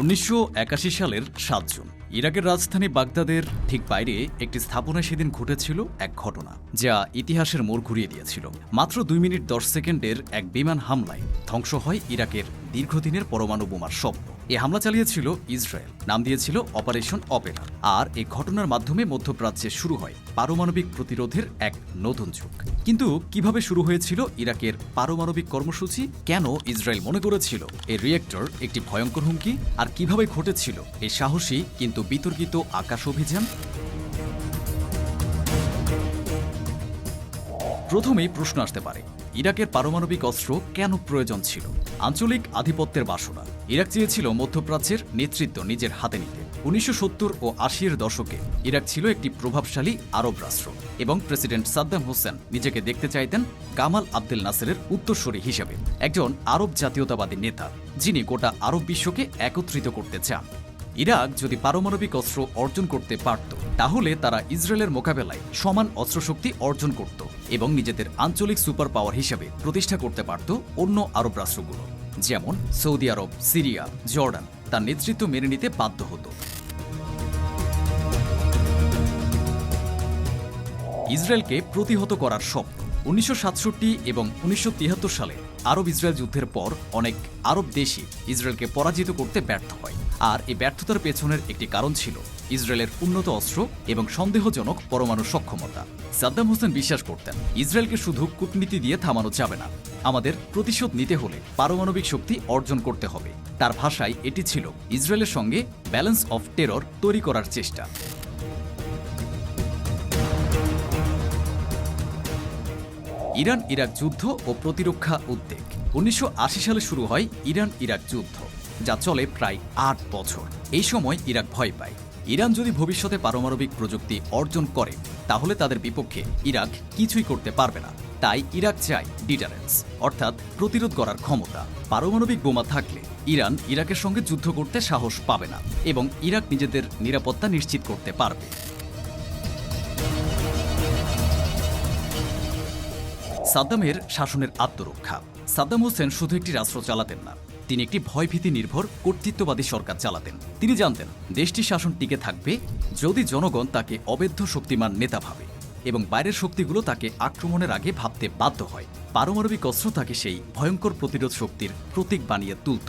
উনিশশো একাশি সালের সাত জুন, ইরাকের রাজধানী বাগদাদের ঠিক বাইরে একটি স্থাপনায় সেদিন ঘটেছিল এক ঘটনা, যা ইতিহাসের মোড় ঘুরিয়ে দিয়েছিল। মাত্র দুই মিনিট দশ সেকেন্ডের এক বিমান হামলায় ধ্বংস হয় ইরাকের দীর্ঘদিনের পরমাণু বোমার স্বপ্ন। এ হামলা চালিয়েছিল ইসরায়েল। নাম দিয়েছিল অপারেশন অপেরা। আর এই ঘটনার মাধ্যমে মধ্যপ্রাচ্যে শুরু হয় পারমাণবিক প্রতিরোধের এক নতুন যুগ। কিন্তু কীভাবে শুরু হয়েছিল ইরাকের পারমাণবিক কর্মসূচি? কেন ইসরায়েল মনে করেছিল এই রিয়েক্টর একটি ভয়ঙ্কর হুমকি? আর কীভাবে ঘটেছিল এই সাহসী কিন্তু বিতর্কিত আকাশ অভিযান? প্রথমেই প্রশ্ন আসতে পারে, ইরাকের পারমাণবিক অস্ত্র কেন প্রয়োজন ছিল? আঞ্চলিক আধিপত্যের বাসনা, ইরাক চেয়েছিল মধ্যপ্রাচ্যের নেতৃত্ব নিজের হাতে নিতে। উনিশশো সত্তর ও আশির দশকে ইরাক ছিল একটি প্রভাবশালী আরব রাষ্ট্র এবং প্রেসিডেন্ট সাদ্দাম হোসেন নিজেকে দেখতে চাইতেন কামাল আব্দুল নাসেরের উত্তরসূরি হিসেবে। একজন আরব জাতীয়তাবাদী নেতা, যিনি গোটা আরব বিশ্বকে একত্রিত করতে চান। ইরাক যদি পারমাণবিক অস্ত্র অর্জন করতে পারত, তাহলে তারা ইসরায়েলের মোকাবেলায় সমান অস্ত্রশক্তি অর্জন করত এবং নিজেদের আঞ্চলিক সুপার পাওয়ার হিসেবে প্রতিষ্ঠা করতে পারত অন্য আরব রাষ্ট্রগুলো, যেমন সৌদি আরব, সিরিয়া, জর্ডান। তার নেতৃত্ব মেনে নিতে বাধ্য হতো। ইসরায়েলকে প্রতিহত করার স্বপ্ন উনিশশো সাতষট্টি এবং উনিশশো তিয়াত্তর সালে আরব ইসরায়েল যুদ্ধের পর অনেক আরব দেশই ইসরায়েলকে পরাজিত করতে ব্যর্থ হয়। আর এই ব্যর্থতার পেছনের একটি কারণ ছিল ইসরায়েলের উন্নত অস্ত্র এবং সন্দেহজনক পরমাণু সক্ষমতা। সাদ্দাম হোসেন বিশ্বাস করতেন, ইসরায়েলকে শুধু কূটনীতি দিয়ে থামানো যাবে না, আমাদের প্রতিশোধ নিতে হলে পারমাণবিক শক্তি অর্জন করতে হবে। তার ভাষায় এটি ছিল ইসরায়েলের সঙ্গে ব্যালেন্স অফ টেরর তৈরি করার চেষ্টা। ইরান ইরাক যুদ্ধ ও প্রতিরক্ষা উদ্বেগ। উনিশশো আশি সালে শুরু হয় ইরান ইরাক যুদ্ধ, যা চলে প্রায় আট বছর। এই সময় ইরাক ভয় পায়। ইরান যদি ভবিষ্যতে পারমাণবিক প্রযুক্তি অর্জন করে, তাহলে তাদের বিপক্ষে ইরাক কিছুই করতে পারবে না। তাই ইরাক চায় ডিটারেন্স, অর্থাৎ প্রতিরোধ করার ক্ষমতা। পারমাণবিক বোমা থাকলে ইরান ইরাকের সঙ্গে যুদ্ধ করতে সাহস পাবে না এবং ইরাক নিজেদের নিরাপত্তা নিশ্চিত করতে পারবে। সাদ্দামের শাসনের আত্মরক্ষা। সাদ্দাম হোসেন শুধু একটি রাষ্ট্র চালাতেন না, তিনি একটি ভয়ভীতি নির্ভর কর্তৃত্ববাদী সরকার চালাতেন। তিনি জানতেন, দেশটির শাসন টিকে থাকবে যদি জনগণ তাকে অবেধ্য শক্তিমান নেতা ভাবে এবং বাইরের শক্তিগুলো তাকে আক্রমণের আগে ভাবতে বাধ্য হয়। পারমাণবিক অস্ত্র তাকে সেই ভয়ঙ্কর প্রতিরোধ শক্তির প্রতীক বানিয়ে তুলত।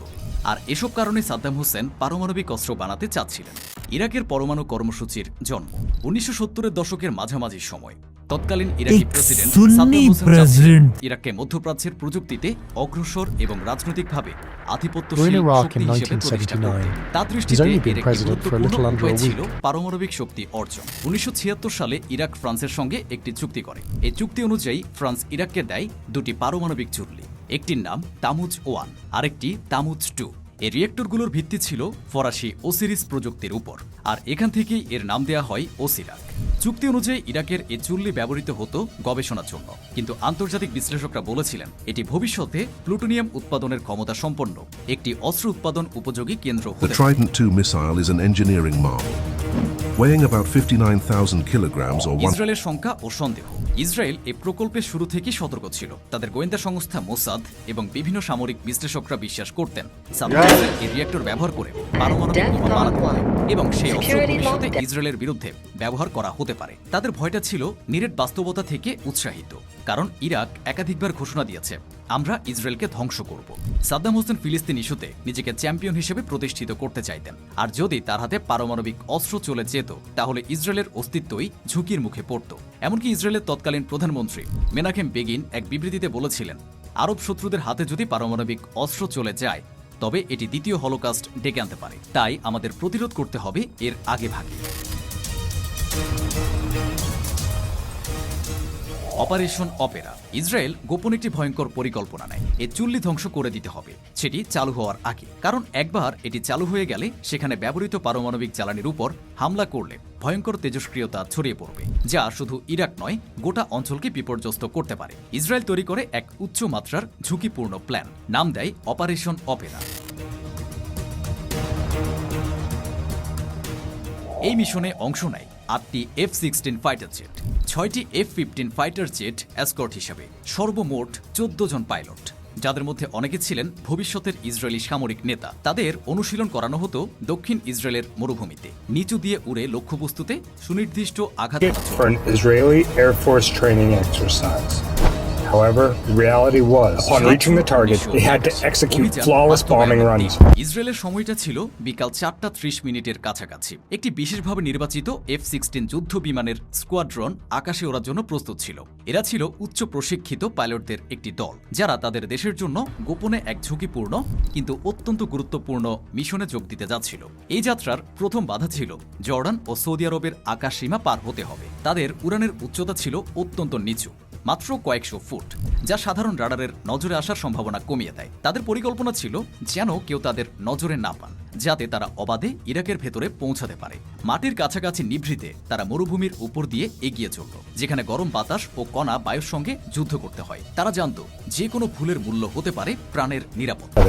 আর এসব কারণে সাদ্দাম হোসেন পারমাণবিক অস্ত্র বানাতে চাচ্ছিলেন। ইরাকের পরমাণু কর্মসূচির জন্ম। উনিশশো সত্তরের দশকের মাঝামাঝি সময় তৎকালীন ইরাকি প্রেসিডেন্ট সাদ্দাম হোসেন ইরাককে মধ্যপ্রাচ্যের প্রযুক্তিতে অগ্রসর এবং রাজনৈতিকভাবে আধিপত্যশীল শক্তি হিসেবে প্রতিষ্ঠা করতে। তার দৃষ্টিতে এর একটি president for a গুরুত্বপূর্ণ little under a উপায় ছিল পারমাণবিক শক্তি অর্জন। উনিশশো সালে ইরাক ফ্রান্সের সঙ্গে একটি চুক্তি করে। এই চুক্তি অনুযায়ী ফ্রান্স ইরাককে দেয় দুটি পারমাণবিক চুল্লি একটির নাম তামুজ ওয়ান আরেকটি তামুজ টু। এই রিয়েক্টরগুলোর ভিত্তি ছিল ফরাসি ওসিরিস প্রযুক্তির উপর। আর এখান থেকেই এর নাম দেয়া হয় ওসিরাক। চুক্তি অনুযায়ী ইরাকের এ চুল্লি ব্যবহৃত হতো গবেষণার জন্য। কিন্তু আন্তর্জাতিক বিশ্লেষকরা বলেছিলেন, এটি ভবিষ্যতে প্লুটোনিয়াম উৎপাদনের ক্ষমতা সম্পন্ন। একটি অস্ত্র উৎপাদন উপযোগী কেন্দ্র হতে Weighing about 59,000 kilograms or one ইসরায়েলের সংখ্যা ও সন্দেহ। ইসরায়েল এই প্রকল্পের শুরু থেকেই সতর্ক ছিল। তাদের গোয়েন্দা সংস্থা মোসাদ এবং বিভিন্ন সামরিক বিশ্লেষকরা বিশ্বাস করতেন। এই রিয়েক্টর ব্যবহার করে পারমাণবিক বোমা বানাতে পারে এবং সেই অস্ত্র ভবিষ্যতে. ইসরায়েলের বিরুদ্ধে ব্যবহার করা হতে পারে। তাদের ভয়টা ছিল নিরেট বাস্তবতা থেকে উৎসাহিত কারণ ইরাক একাধিকবার ঘোষণা দিয়েছে আমরা ইসরায়েলকে ধ্বংস করব। সাদ্দাম হোসেন ফিলিস্তিন ইস্যুতে নিজেকে চ্যাম্পিয়ন হিসেবে প্রতিষ্ঠিত করতে চাইতেন। আর যদি তার হাতে পারমাণবিক অস্ত্র চলে যেত, তাহলে ইসরায়েলের অস্তিত্বই ঝুঁকির মুখে পড়ত। এমনকি ইসরায়েলের তৎকালীন প্রধানমন্ত্রী মেনাখেম বেগিন এক বিবৃতিতে বলেছিলেন, আরব শত্রুদের হাতে যদি পারমাণবিক অস্ত্র চলে যায়, তবে এটি দ্বিতীয় হলোকাস্ট ডেকে আনতে পারে। তাই আমাদের প্রতিরোধ করতে হবে এর আগে ভাগে অপারেশন অপেরা। ইসরায়েল গোপন একটি ভয়ঙ্কর পরিকল্পনা নেয়। এ চুল্লি ধ্বংস করে দিতে হবে। সেটি চালু হওয়ার আগে। কারণ একবার এটি চালু হয়ে গেলে সেখানে ব্যবহৃত পারমাণবিক জ্বালানির উপর হামলা করলে ভয়ঙ্কর তেজস্ক্রিয়তা ছড়িয়ে পড়বে, যা শুধু ইরাক নয়, গোটা অঞ্চলকে বিপর্যস্ত করতে পারে। ইসরায়েল তৈরি করে এক উচ্চ মাত্রার ঝুঁকিপূর্ণ প্ল্যান। নাম দেয় অপারেশন অপেরা। এই মিশনে অংশ নেয় আটটি এফ সিক্সটিন ফাইটার জেট। ছয়টি F fifteen fighter jet escort হিসেবে সর্বমোট চোদ্দ জন পাইলট যাদের মধ্যে অনেকে ছিলেন ভবিষ্যতের ইসরায়েলি সামরিক নেতা। তাদের অনুশীলন করানো হতো দক্ষিণ ইসরায়েলের মরুভূমিতে। নিচু দিয়ে উড়ে লক্ষ্যবস্তুতে সুনির্দিষ্ট আঘাত However, the reality was, upon reaching the target, they had to execute flawless bombing runs. ইসরায়েলের সময়টা ছিল বিকাল চারটা ত্রিশ মিনিটের কাছাকাছি। একটি বিশেষভাবে নির্বাচিত এফ সিক্সটিন যুদ্ধ বিমানের স্কোয়াড্রন আকাশে ওড়ার জন্য প্রস্তুত ছিল। এরা ছিল উচ্চ প্রশিক্ষিত পাইলটদের একটি দল যারা তাদের দেশের জন্য গোপনে এক ঝুঁকিপূর্ণ কিন্তু অত্যন্ত গুরুত্বপূর্ণ মিশনে যোগ দিতে যাচ্ছিল। এই যাত্রার প্রথম বাধা ছিল জর্ডান ও সৌদি আরবের আকাশ সীমা পার হতে হবে। তাদের উড়ানের উচ্চতা ছিল অত্যন্ত নিচু। মাত্র কয়েকশো ফুট, যা সাধারণ রাডারের নজরে আসার সম্ভাবনা কমিয়ে দেয়। তাদের পরিকল্পনা ছিল যেন কেউ তাদের নজরে না পান, যাতে তারা অবাধে ইরাকের ভেতরে পৌঁছাতে পারে। মাটির কাছাকাছি নিভৃতে তারা মরুভূমির উপর দিয়ে এগিয়ে চলল, যেখানে গরম বাতাস ও কণা বায়ুর সঙ্গে যুদ্ধ করতে হয়। তারা জানত যে কোনো ভুলের মূল্য হতে পারে প্রাণের নিরাপত্তা.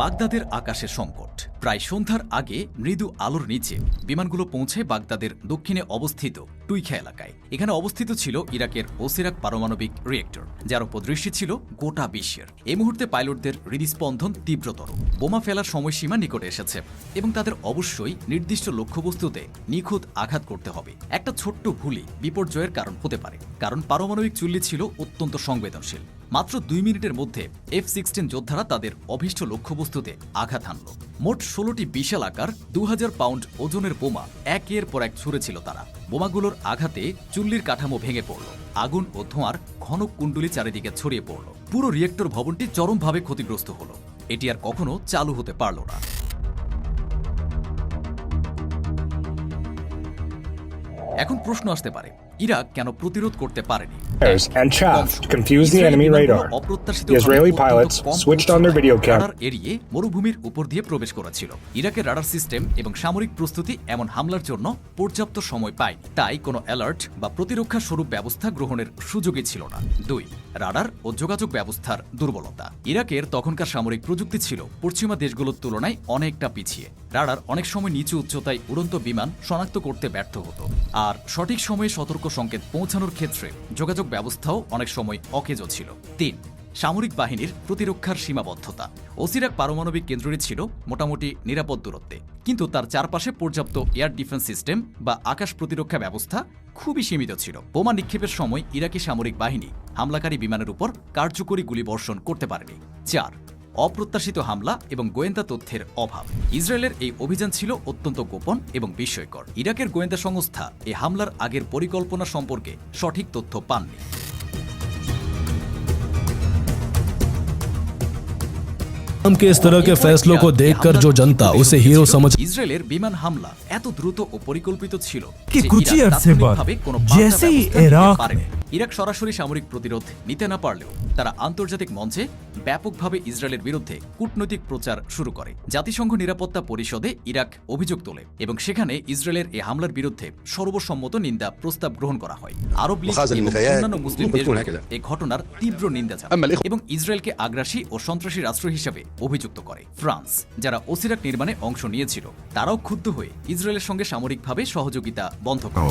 বাগদাদের আকাশের সংকট। প্রায় সন্ধ্যার আগে মৃদু আলোর নিচে বিমানগুলো পৌঁছে বাগদাদের দক্ষিণে অবস্থিত টুইখা এলাকায়। এখানে অবস্থিত ছিল ইরাকের ওসিরাক পারমাণবিক রিয়েক্টর যার উপর দৃষ্টি ছিল গোটা বিশ্বের। এই মুহূর্তে পাইলটদের হৃদস্পন্দন তীব্রতর। বোমা ফেলার সময়সীমা নিকটে এসেছে এবং তাদের অবশ্যই নির্দিষ্ট লক্ষ্যবস্তুতে নিখুঁত আঘাত করতে হবে। একটা ছোট্ট ভুলই বিপর্যয়ের কারণ হতে পারে, কারণ পারমাণবিক চুল্লি ছিল অত্যন্ত সংবেদনশীল। মাত্র দুই মিনিটের মধ্যে এফ সিক্সটিন যোদ্ধারা তাদের অভীষ্ট লক্ষ্যবস্তুতে আঘাত হানল। মোট ষোলোটি বিশাল আকার দু পাউন্ড ওজনের বোমা একের পর এক ছুঁড়েছিল তারা। বোমাগুলোর আঘাতে চুল্লির কাঠামো ভেঙে পড়ল। আগুন ও ধোঁয়ার ঘন কুণ্ডলি চারিদিকে ছড়িয়ে পড়ল। পুরো রিয়েক্টর ভবনটি চরমভাবে ক্ষতিগ্রস্ত হলো। এটি আর কখনো চালু হতে পারল না। এখন প্রশ্ন আসতে পারে ইরাক কেন প্রতিরোধ করতে পারেনি and chaff to confuse the enemy radar. The Israeli pilots switched on their video cam. এড়িয়ে মরুভূমির উপর দিয়ে প্রবেশ করেছিল ইরাকের রাডার সিস্টেম এবং সামরিক প্রস্তুতি এমন হামলার জন্য পর্যাপ্ত সময় পায়নি তাই কোনো অ্যালার্ট বা প্রতিরক্ষা স্বরূপ ব্যবস্থা গ্রহণের সুযোগই ছিল না দুই রাডার ও যোগাযোগ ব্যবস্থার দুর্বলতা। ইরাকের তখনকার সামরিক প্রযুক্তি ছিল, পশ্চিমা দেশগুলোর তুলনায় অনেকটা পিছিয়ে। রাডার অনেক সময় নিচু উচ্চতায় উড়ন্ত বিমান শনাক্ত করতে ব্যর্থ হতো। আর সঠিক সময়ে সতর্ক সংকেত পৌঁছানোর ক্ষেত্রে যোগাযোগ ব্যবস্থাও অনেক সময় অকেজো ছিল। তিন সামরিক বাহিনীর প্রতিরক্ষার সীমাবদ্ধতা। ওসিরাক পারমাণবিক কেন্দ্রটি ছিল মোটামুটি নিরাপদ দূরত্বে। কিন্তু তার চারপাশে পর্যাপ্ত এয়ার ডিফেন্স সিস্টেম বা আকাশ প্রতিরক্ষা ব্যবস্থা খুবই সীমিত ছিল। বোমা নিক্ষেপের সময় ইরাকি সামরিক বাহিনী হামলাকারী বিমানের উপর কার্যকরী গুলিবর্ষণ করতে পারেনি। চার, অপ্রত্যাশিত হামলা এবং গোয়েন্দা তথ্যের অভাব। ইসরায়েলের এই অভিযান ছিল অত্যন্ত গোপন এবং বিস্ময়কর। ইরাকের গোয়েন্দা সংস্থা এই হামলার আগের পরিকল্পনা সম্পর্কে সঠিক তথ্য পাননি। के इस तरह के फैसलों को देखकर जो जनता उसे हीरो समझ ইসরায়েলের বিমান হামলা এত দ্রুত ও পরিকল্পিত ছিল कि যে कुछ ही ইরাক अरसे बाद, তাৎক্ষণিকভাবে কোনো পাল্টা जैसे ही ব্যবস্থা নিতে इराक পারেনি। में- ইরাক সরাসরি সামরিক প্রতিরোধ নিতে না পারলেও তারা আন্তর্জাতিক মঞ্চে ব্যাপকভাবে ইসরায়েলের বিরুদ্ধে কূটনৈতিক প্রচার শুরু করে। জাতিসংঘ নিরাপত্তা পরিষদে ইরাক অভিযোগ তোলে এবং সেখানে ইসরায়েলের এই হামলার বিরুদ্ধে সর্বসম্মত নিন্দা প্রস্তাব গ্রহণ করা হয়। আরব লীগ অন্যান্য মুসলিম দেশ এ ঘটনার তীব্র নিন্দা জানায় এবং ইসরায়েলকে আগ্রাসী ও সন্ত্রাসী রাষ্ট্র হিসেবে অভিযুক্ত করে। ফ্রান্স যারা ওসিরাক নির্মাণে অংশ নিয়েছিল তারাও ক্ষুব্ধ হয়ে ইসরায়েলের সঙ্গে সামরিকভাবে সহযোগিতা বন্ধ করে।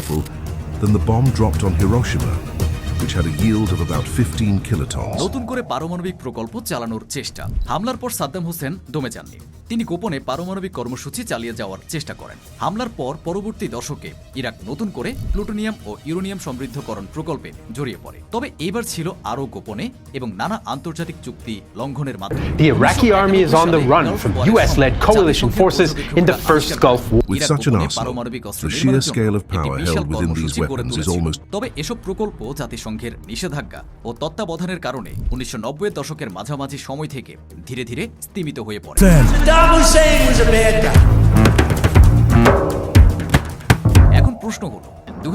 Which had a yield of about 15 kilotons. নতুন করে পারমাণবিক প্রকল্প চালানোর চেষ্টা হামলার পর সাদ্দাম হোসেন দমে যাননি তিনি গোপনে পারমাণবিক কর্মসূচি চালিয়ে যাওয়ার চেষ্টা করেন। হামলার পর পরবর্তী দশকে ইরাক নতুন করে প্লুটোনিয়াম ও ইউরেনিয়াম সমৃদ্ধকরণ প্রকল্পে জড়িয়ে পড়ে। তবে এবার ছিল আরও গোপনে এবং নানা আন্তর্জাতিক চুক্তি লঙ্ঘনের মাধ্যমে। The Iraqi army is on the run from US led coalition forces in the first Gulf War. With such an arsenal, the sheer scale of power held within these weapons is almost তবে এসব প্রকল্প জাতিসংঘের নিষেধাজ্ঞা ও তত্ত্বাবধানের কারণে উনিশশো নব্বই দশকের মাঝামাঝি সময় থেকে ধীরে ধীরে স্তীমিত হয়ে পড়ে। এখন প্রশ্ন হলো দু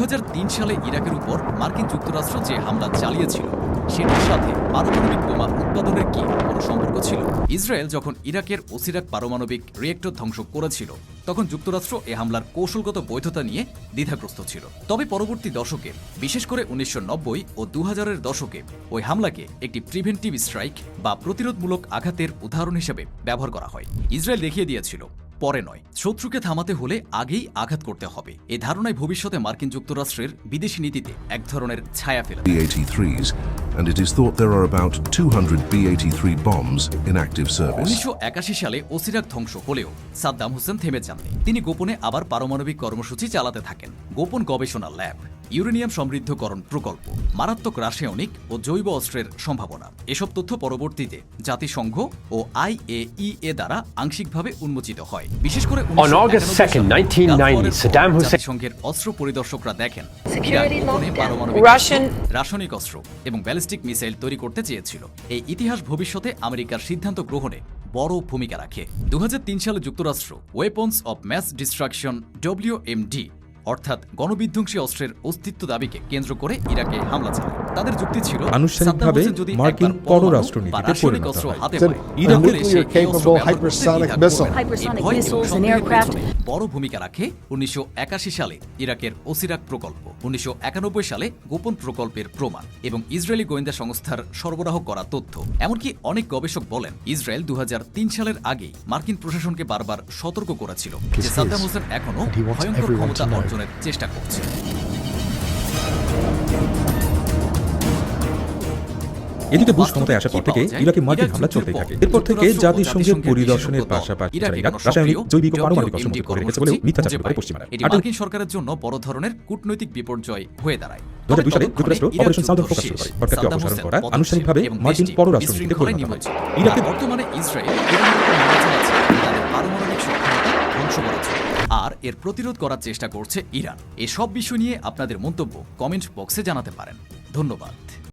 সালে ইরাকের উপর মার্কিন যুক্তরাষ্ট্র যে হামলা চালিয়েছিল, সেটির সাথে পারমাণবিক বোমা উৎপাদনের কি কোনো সম্পর্ক ছিল ইসরায়েল যখন ইরাকের ওসিরাক পারমাণবিক রিয়েক্টর ধ্বংস করেছিল, তখন যুক্তরাষ্ট্র এ হামলার কৌশলগত বৈধতা নিয়ে দ্বিধাগ্রস্ত ছিল। তবে পরবর্তী দশকে, বিশেষ করে উনিশশো নব্বই ও দু হাজারের দশকে, ওই হামলাকে একটি প্রিভেন্টিভ স্ট্রাইক বা প্রতিরোধমূলক আঘাতের উদাহরণ হিসেবে ব্যবহার করা হয়। ইসরায়েল দেখিয়ে দিয়েছিল পরে নয়। শত্রুকে থামাতে হলে আগেই আঘাত করতে হবে। এ ধারণায় ভবিষ্যতে মার্কিন যুক্তরাষ্ট্রের বিদেশি নীতিতে এক ধরনের ছায়া ফেলে B 83s, and it is thought there are about 200 B 83 bombs in active service. উনিশশো একাশি সালে ওসিরাক ধ্বংস হলেও সাদ্দাম হোসেন থেমে যাননি। তিনি গোপনে আবার পারমাণবিক কর্মসূচি চালাতে থাকেন। গোপন গবেষণা ল্যাব। ইউরেনিয়াম সমৃদ্ধকরণ প্রকল্প মারাত্মক রাসায়নিক ও জৈব অস্ত্রের সম্ভাবনা। এসব তথ্য পরবর্তীতে জাতিসংঘ ও আইএইএ দ্বারা আংশিকভাবে উন্মোচিত হয়। বিশেষ করে On August 2nd, 1990, গালফওয়ারের পর Saddam Hussein- জাতিসংঘের অস্ত্র পরিদর্শকরা দেখেন রাসায়নিক অস্ত্র এবং ব্যালিস্টিক মিসাইল তৈরি করতে চেয়েছিল। এই ইতিহাস ভবিষ্যতে আমেরিকার সিদ্ধান্ত গ্রহণে বড় ভূমিকা রাখে। দু হাজার তিন সালে যুক্তরাষ্ট্র weapons of mass destruction WMD অর্থাৎ গণবিধ্বংসী অস্ত্রের অস্তিত্ব দাবিকে কেন্দ্র করে ইরাকে হামলা চালায় তাদের যুক্তি ছিল আনুষ্ঠানিকভাবে যদি মার্কিন পররাষ্ট্রনীতিতে পরিণত হয়। হাতে It's an পায় Iran তাহলে সে nuclear এই অস্ত্র capable ব্যবহার করতে hypersonic দ্বিধা missile. করবে না। এই Hypersonic ভয় এবং missiles and সন্দেহের aircraft পেছনে বড় ভূমিকা রাখে উনিশশো সালে ইরাকের ওসিরাক প্রকল্প উনিশশো সালে গোপন প্রকল্পের প্রমাণ এবং ইসরায়েলি গোয়েন্দা সংস্থার সরবরাহ করা তথ্য এমনকি অনেক গবেষক বলেন ইসরায়েল দু হাজার তিন সালের আগেই মার্কিন প্রশাসনকে বারবার সতর্ক করেছিল যে সাদ্দাম হোসেন wants ভয়ঙ্কর ক্ষমতা অর্জনের চেষ্টা করছে। এদিকে বুশ ক্ষমতায় আসার পর থেকে ইরাকে মার্কিন হামলা চলতেই থাকে। এরপর থেকে জাতিসংঘের পরিদর্শনের পাশাপাশি ইরাক রাসায়নিক জৈবিক ও পারমাণবিক অস্ত্র করে রেখেছে বলেও মিথ্যাচার করে পশ্চিমারা। এটি মার্কিন সরকারের জন্য বড় ধরনের কূটনৈতিক বিপর্যয় হয়ে দাঁড়ায়। দু হাজার দুই সালে যুক্তরাষ্ট্র অপারেশন প্রকাশ শুরু করে। সরকারকে অপসারণ করা আনুষ্ঠানিকভাবে মার্কিন পররাষ্ট্রনীতিতে পরিণত হয় ইরাকে বর্তমানে ইসরায়েল ইরানের উপর হামলা চালাচ্ছে তাদের পারমাণবিক সক্ষমতা ধ্বংস করার জন্য। আর এর প্রতিরোধ করার চেষ্টা করছে ইরান। এসব বিষয় নিয়ে আপনাদের মন্তব্য কমেন্ট বক্সে জানাতে পারেন। ধন্যবাদ।